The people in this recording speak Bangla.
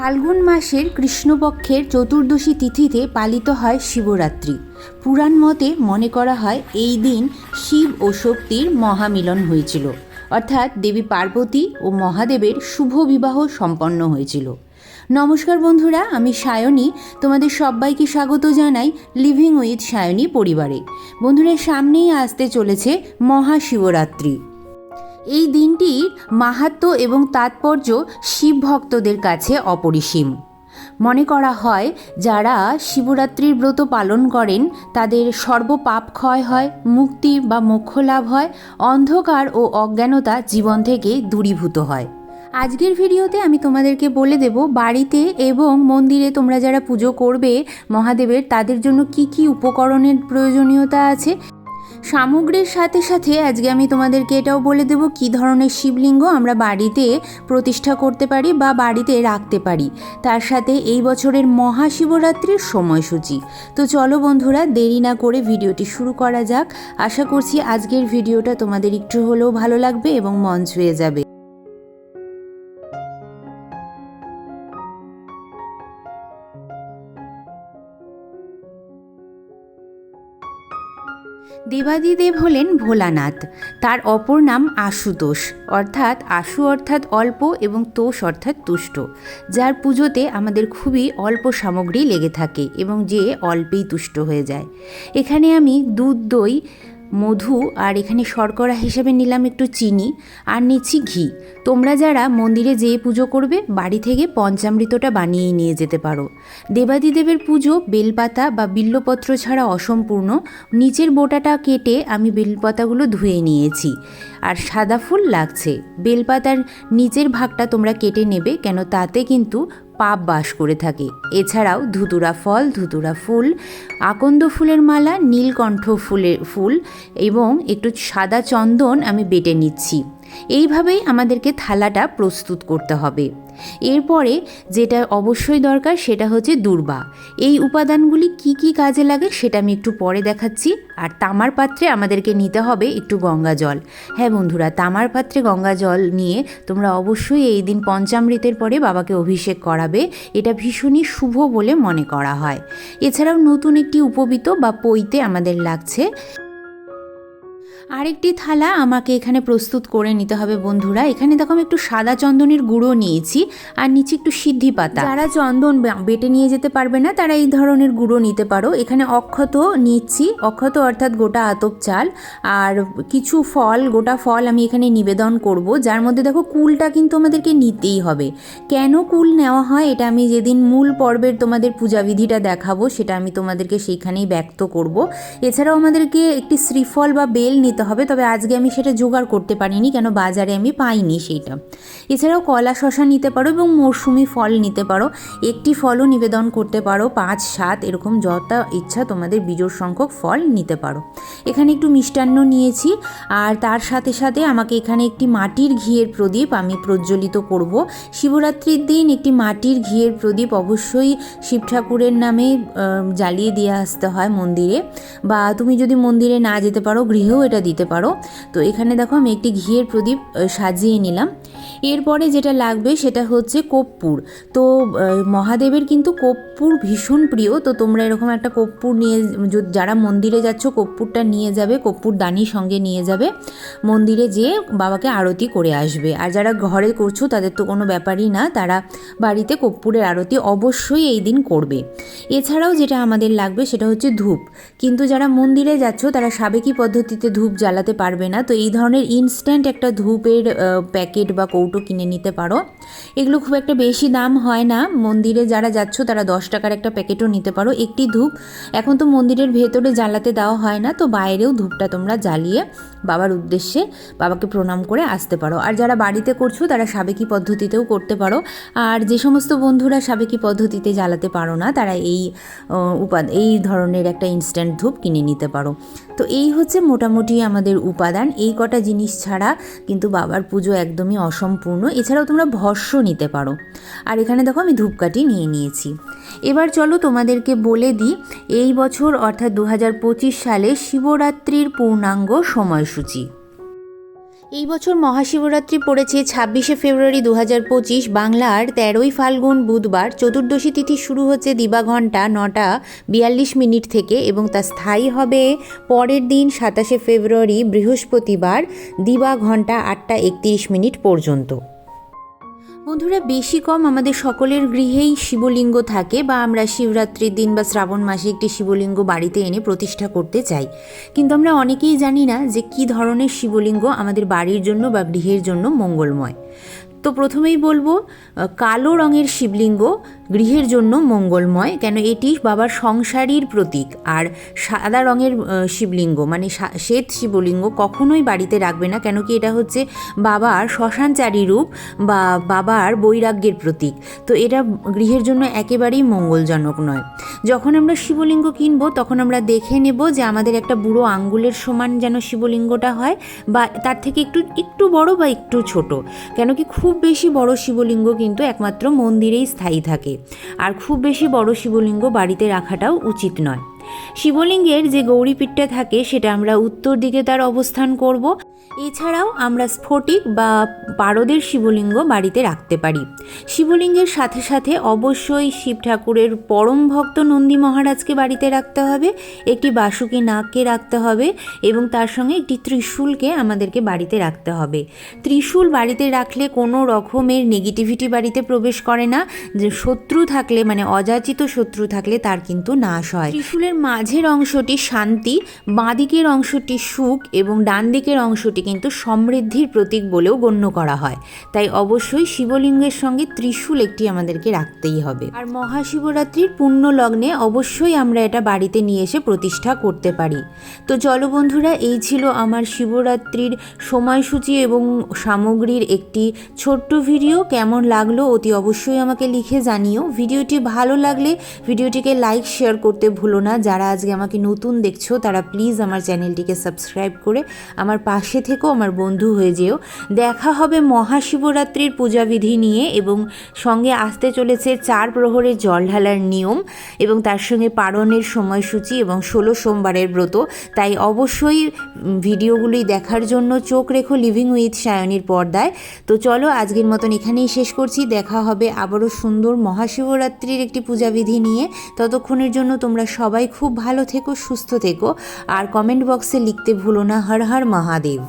ফাল্গুন মাসের কৃষ্ণপক্ষের চতুর্দশী তিথিতে পালিত হয় শিবরাত্রি। পুরাণ মতে মনে করা হয় এই দিন শিব ও শক্তির মহামিলন হয়েছিল। অর্থাৎ দেবী পার্বতী ও মহাদেবের শুভ বিবাহ সম্পন্ন হয়েছিল। নমস্কার বন্ধুরা, আমি সায়নী। তোমাদের সবাইকে স্বাগত জানাই লিভিং উইথ সায়নী পরিবারে। বন্ধুরা, সামনেই আসতে চলেছে মহাশিবরাত্রি। এই দিনটির মাহাত্ম এবং তাৎপর্য শিব ভক্তদের কাছে অপরিসীম। মনে করা হয়, যারা শিবরাত্রির ব্রত পালন করেন, তাদের সর্বপাপ ক্ষয় হয়, মুক্তি বা মোক্ষ লাভ হয়, অন্ধকার ও অজ্ঞানতা জীবন থেকে দূরীভূত হয়। আজকের ভিডিওতে আমি তোমাদেরকে বলে দেব, বাড়িতে এবং মন্দিরে তোমরা যারা পুজো করবে মহাদেবের, তাদের জন্য কি কি উপকরণের প্রয়োজনীয়তা আছে? সামগ্রীর সাথে সাথে আজকে আমি তোমাদেরকে এটাও বলে দেব কি ধরনের শিবলিঙ্গ আমরা বাড়িতে প্রতিষ্ঠা করতে পারি বা বাড়িতে রাখতে পারি। তার সাথে এই বছরের মহাশিবরাত্রির সময়সূচি। তো চলো বন্ধুরা, দেরি না করে ভিডিওটি শুরু করা যাক। আশা করছি আজকের ভিডিওটা তোমাদের একটু হলেও ভালো লাগবে এবং মন ছুঁয়ে যাবে। দেবাদিদেব হলেন ভোলানাথ। তার অপর নাম আশুতোষ, অর্থাৎ আশু অর্থাৎ অল্প এবং তোষ অর্থাৎ তুষ্ট, যার পুজোতে আমাদের খুবই অল্প সামগ্রী লেগে থাকে এবং যে অল্পেই তুষ্ট হয়ে যায়। এখানে আমি দুধ, দই মধু আর এখানে শর্করা হিসেবে নিলাম একটু চিনি আর নিচ্ছি ঘি। তোমরা যারা মন্দিরে যেয়ে পুজো করবে, বাড়ি থেকে পঞ্চামৃতটা বানিয়ে নিয়ে যেতে পারো। দেবাদিদেবের পুজো বেলপাতা বা বিল্লপত্র ছাড়া অসম্পূর্ণ। নিচের বোটাটা কেটে আমি বেলপাতাগুলো ধুয়ে নিয়েছি। আর সাদা ফুল লাগছে। বেলপাতার নিচের ভাগটা তোমরা কেটে নেবে, কেন তাতে কিন্তু পাপ বাস করে থাকে। এছাড়াও ধুতুরা ফল, ধুতুরা ফুল, আকন্দ ফুলের মালা, নীলকণ্ঠ ফুলের ফুল এবং একটু সাদা চন্দন আমি বেটে নিচ্ছি। এইভাবেই আমাদেরকে থালাটা প্রস্তুত করতে হবে। এরপরে যেটা অবশ্যই দরকার সেটা হচ্ছে দূর্বা। এই উপাদানগুলি কি কি কাজে লাগে সেটা আমি একটু পরে দেখাচ্ছি। আর তামার পাত্রে আমাদেরকে নিতে হবে একটু গঙ্গা জল। হ্যাঁ বন্ধুরা, তামার পাত্রে গঙ্গা জল নিয়ে তোমরা অবশ্যই এই দিন পঞ্চামৃতের পরে বাবাকে অভিষেক করাবে। এটা ভীষণই শুভ বলে মনে করা হয়। এছাড়াও নতুন একটি উপবিত বা পইতে আমাদের লাগছে। আরেকটি থালা আমাকে এখানে প্রস্তুত করে নিতে হবে, বন্ধুরা। এখানে দেখো আমি একটু সাদা চন্দনের গুঁড়ো নিয়েছি আর নিচে একটু সিদ্ধি পাতা। যারা চন্দন বেটে নিয়ে যেতে পারবে না, তারা এই ধরনের গুঁড়ো নিতে পারো। এখানে অক্ষত নিচ্ছি অক্ষত অর্থাৎ গোটা আতপ চাল আর কিছু ফল, গোটা ফল আমি এখানে নিবেদন করব, যার মধ্যে দেখো কুলটা কিন্তু আমাদেরকে নিতেই হবে। কেন কুল নেওয়া হয়, এটা আমি যেদিন মূল পর্বের তোমাদের পূজাবিধিটা দেখাবো, সেটা আমি তোমাদেরকে সেইখানেই ব্যক্ত করব। এছাড়াও আমাদেরকে একটি শ্রীফল বা বেল নিতে হবে, তবে আজকে আমি সেটা জোগাড় করতে পারিনি, কেন বাজারে আমি পাইনি সেইটা। এছাড়াও কলা শশা নিতে পারো এবং মরশুমি ফল নিতে পারো। একটি ফলও নিবেদন করতে পারো, পাঁচ, সাত, এরকম যত ইচ্ছা তোমাদের বিজোড় সংখ্যক ফল নিতে পারো। এখানে একটু মিষ্টান্ন নিয়েছি, আর তার সাথে সাথে আমাকে এখানে একটি মাটির ঘিয়ের প্রদীপ আমি প্রজ্বলিত করব। শিবরাত্রির দিন একটি মাটির ঘিয়ের প্রদীপ অবশ্যই শিব ঠাকুরের নামে জ্বালিয়ে দিয়ে আসতে হয় মন্দিরে, বা তুমি যদি মন্দিরে না যেতে পারো, গৃহেও এটা দিতে পারো। তো এখানে দেখো আমি একটি ঘিয়ের প্রদীপ সাজিয়ে নিলাম। এরপরে যেটা লাগবে সেটা হচ্ছে কর্পূর তো মহাদেবের কিন্তু কর্পূর ভীষণ প্রিয়। তো তোমরা এরকম একটা কর্পূর নিয়ে যারা মন্দিরে যাচ্ছ কর্পূরটা নিয়ে যাবে কর্পূর দানি সঙ্গে নিয়ে যাবে। মন্দিরে যেয়ে বাবাকে আরতি করে আসবে। আর যারা ঘরে করছ, তাদের তো কোনো ব্যাপারই না। তারা বাড়িতে কর্পূরের আরতি অবশ্যই এই দিন করবে। এছাড়াও যেটা আমাদের লাগবে, সেটা হচ্ছে ধূপ। কিন্তু যারা মন্দিরে যাচ্ছ, তারা সাবেকি পদ্ধতিতে ধূপ জ্বালাতে পারবে না। তো এই ধরনের ইনস্ট্যান্ট একটা ধূপের প্যাকেট বা কৌটো কিনে নিতে পারো। এগুলো খুব একটা বেশি দাম হয় না। মন্দিরে যারা যাচ্ছ, তারা দশ টাকার একটা প্যাকেটও নিতে পারো। একটি ধূপ এখন তো মন্দিরের ভেতরে জ্বালাতে দেওয়া হয় না, তো বাইরেও ধূপটা তোমরা জ্বালিয়ে বাবার উদ্দেশ্যে বাবাকে প্রণাম করে আসতে পারো। আর যারা বাড়িতে করছ, তারা সাবেকি পদ্ধতিতেও করতে পারো। আর যে সমস্ত বন্ধুরা সাবেকি পদ্ধতিতে জ্বালাতে পারো না, তারা এই উপাদ, এই ধরনের একটা ইনস্ট্যান্ট ধূপ কিনে নিতে পারো। তো এই হচ্ছে মোটামুটি আমাদের উপাদান। এই কটা জিনিস ছাড়া কিন্তু বাবার পুজো একদমই অসম্পূর্ণ। এছাড়াও তোমরা ভস্য নিতে পারো। আর এখানে দেখো আমি ধূপকাঠি নিয়ে নিয়েছি। এবার চলো তোমাদেরকে বলে দিই, এই বছর অর্থাৎ দু হাজার পঁচিশ সালে শিবরাত্রির পূর্ণাঙ্গ সময়সূচি। এই বছর মহাশিবরাত্রি পড়েছে ছাব্বিশে ফেব্রুয়ারি দু হাজার পঁচিশ বাংলার তেরোই ফাল্গুন বুধবার। চতুর্দশী তিথি শুরু হচ্ছে দিবাঘণ্টা নটা বিয়াল্লিশ মিনিট থেকে এবং তা স্থায়ী হবে পরের দিন সাতাশে ফেব্রুয়ারি বৃহস্পতিবার দিবা ঘণ্টা আটটা একত্রিশ মিনিট পর্যন্ত। বন্ধুরা, বেশি কম আমাদের সকলের গৃহেই শিবলিঙ্গ থাকে বা আমরা শিবরাত্রির দিন বা শ্রাবণ মাসে একটি শিবলিঙ্গ বাড়িতে এনে প্রতিষ্ঠা করতে চাই। কিন্তু আমরা অনেকেই জানি না যে কি ধরনের শিবলিঙ্গ আমাদের বাড়ির জন্য বা গৃহের জন্য মঙ্গলময়। তো প্রথমেই বলব কালো রঙের শিবলিঙ্গ গৃহের জন্য মঙ্গলময়, কেন এটি বাবার সংসারীর প্রতীক। আর সাদা রঙের শিবলিঙ্গ মানে শ্বেত শিবলিঙ্গ কখনোই বাড়িতে রাখবে না, কেন কি এটা হচ্ছে বাবার শ্মশানচারী রূপ বা বাবার বৈরাগ্যের প্রতীক। তো এটা গৃহের জন্য একেবারেই মঙ্গলজনক নয়। যখন আমরা শিবলিঙ্গ কিনবো, তখন আমরা দেখে নেব যে আমাদের একটা বুড়ো আঙ্গুলের সমান যেন শিবলিঙ্গটা হয় বা তার থেকে একটু একটু বড় বা একটু ছোট। কেন কি খুব বেশি বড় শিবলিঙ্গ কিন্তু একমাত্র মন্দিরেই স্থায়ী থাকে। আর খুব বেশি বড় শিবলিঙ্গ বাড়িতে রাখাটাও উচিত নয়। শিবলিঙ্গের যে গৌরীপীঠটা থাকে, সেটা আমরা উত্তর দিকে তার অবস্থান করব। এছাড়াও আমরা স্ফটিক বা পারদের শিবলিঙ্গ বাড়িতে রাখতে পারি। শিবলিঙ্গের সাথে সাথে অবশ্যই শিব ঠাকুরের পরম ভক্ত নন্দী মহারাজকে বাড়িতে রাখতে হবে, একটি বাসুকি নাককে রাখতে হবে এবং তার সঙ্গে একটি ত্রিশূলকে আমাদেরকে বাড়িতে রাখতে হবে। ত্রিশূল বাড়িতে রাখলে কোনো রকমের নেগেটিভিটি বাড়িতে প্রবেশ করে না, যে শত্রু থাকলে মানে অযাচিত শত্রু থাকলে তার কিন্তু নাশ হয়। ত্রিশূলের মাঝের অংশটি শান্তি, বাঁদিকের অংশটি সুখ এবং ডান দিকের অংশটি কিন্তু সমৃদ্ধির প্রতীক বলেও গণ্য করা হয়। তাই অবশ্যই শিবলিঙ্গের সঙ্গে ত্রিশূল একটি আমাদেরকে রাখতেই হবে। আর মহাশিবরাত্রির পুণ্য লগ্নে অবশ্যই আমরা এটা বাড়িতে নিয়ে এসে প্রতিষ্ঠা করতে পারি। তো চলো বন্ধুরা, এই ছিল আমার শিবরাত্রির সময়সূচি এবং সামগ্রীর একটি ছোট্ট ভিডিও। কেমন লাগল অতি অবশ্যই আমাকে লিখে জানিও। ভিডিওটি ভালো লাগলে ভিডিওটিকে লাইক, শেয়ার করতে ভুলো না। যারা আজকে আমাকে নতুন দেখছ, তারা প্লিজ আমার চ্যানেলটিকে সাবস্ক্রাইব করে আমার পাশে থেকেও আমার বন্ধু হয়ে যেও। দেখা হবে মহাশিবরাত্রির পূজাবিধি নিয়ে এবং সঙ্গে আসতে চলেছে চার প্রহরের জল ঢালার নিয়ম এবং তার সঙ্গে পারণের সময়সূচি এবং ষোলো সোমবারের ব্রত। তাই অবশ্যই ভিডিওগুলি দেখার জন্য চোখ রেখো লিভিং উইথ সায়নীর পর্দায়। তো চলো আজকের মতন এখানেই শেষ করছি। দেখা হবে আবারও সুন্দর মহাশিবরাত্রির একটি পূজাবিধি নিয়ে। ততক্ষণের জন্য তোমরা সবাই খুব ভালো থেকো সুস্থ থেকো। আর কমেন্ট বক্সে লিখতে ভুলো না। হর হর মহাদেব।